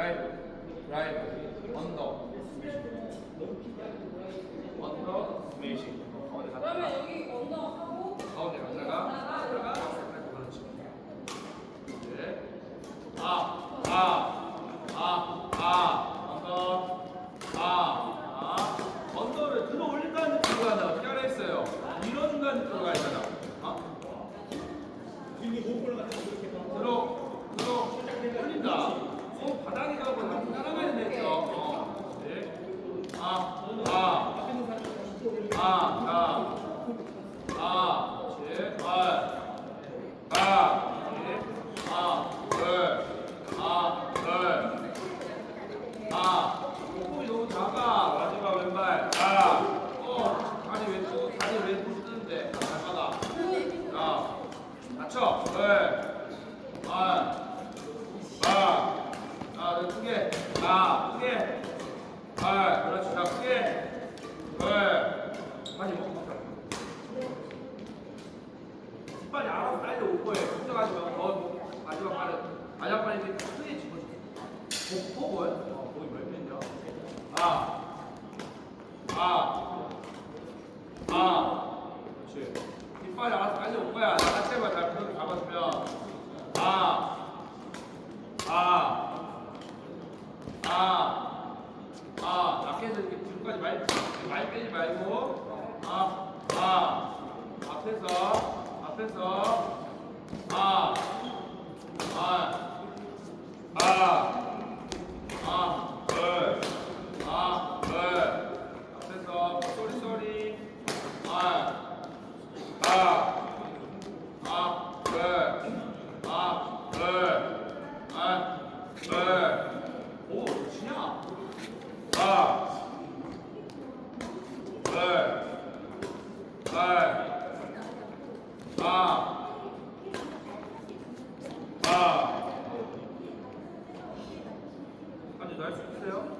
드라이브, 드라이브, 언더, 언더, 스매싱. 가운데 갔다가, 그러면 여기 언더 하고 가운데 갔다가, 갔다가, 그렇지. 이제, 아, 아, 아, 아, 언더, 아, 아. 언더를 들어 올린다는 느낌으로 간다. 어떻게 하라 했어요? 밀어준다는 느낌으로 가야 되잖아. 어? 들어, 들어, 올린다. 손 바닥에 가고 같이 따라가야 되겠죠. 어. 네. 아, 아, 아, 자. 아, 제, 아, 아, 네. 아, 둘, 아, 둘, 아, 목이 너무 작아. 마지막 왼발. 아, 어, 다리 왼쪽, 다리 왼쪽 쓰는데 잘 받아. 자, 맞춰. 둘, 아, 아, 아, 너 크게, 아, 크게, 아, 그렇지, 자, 크게, 둘, 많이 먹고 먹자. 빨리 알아서 빨리 올 거예요. 걱정하지 마. 더 마지막 발은 마지막 발이 이제 크게 집어줘. 복 복을 어, 복이 몇 개냐? 아, 아, 아, 그렇지. 뒷발이 알아서 빨리 올 거야. 나체만 잘 부드럽게 잡아주면 아, 아, 아, 아, 앞에서 이렇게 뒤로까지 많이 많이 빼지 말고 아, 아, 앞에서 앞에서 아, 아, 아, 아, 둘, 아, 둘, 앞에서 쏘리 쏘리, 아, 아, 아, 둘, 아, 둘, 아, 둘, 오, 지냐? 아, 둘, 둘. 아, 아. 아니, 날수 있어요?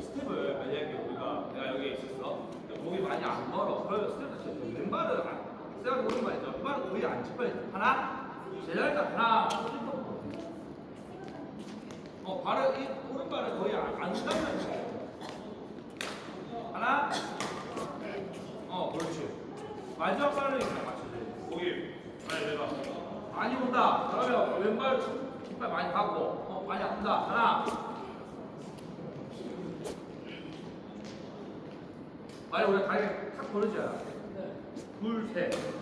스텝을 만약에 우리가 내가 여기에 있었어. 근데 공이 많이 안 멀어. 그러면 스텝을 치면 왼발을 안, 스텝을 오른발이죠. 왼발은 거의 안 짚어야 돼. 하나, 제자리가 하나, 어, 발을, 이 오른발을 거의 안, 안 닿는 거야. 하나, 어, 그렇지. 마지막 발을 이렇게 맞춰줘. 거기, 아니, 내가. 많이 온다. 그러면 왼발, 뒷발 많이 가고, 어, 많이 안 온다. 하나, 아니 우리가 다리 탁 벌어지잖아. 둘, 셋.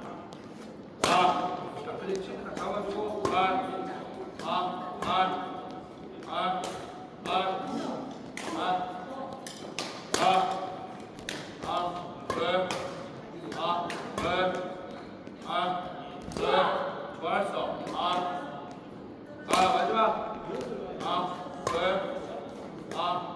그렇지. 잡아주고 발, 아, 발, 발, 발, 발, 발, 아, 발, 아, 발, 아, 발, 좋았어. 아, 아 마지막. 아, 발, 아.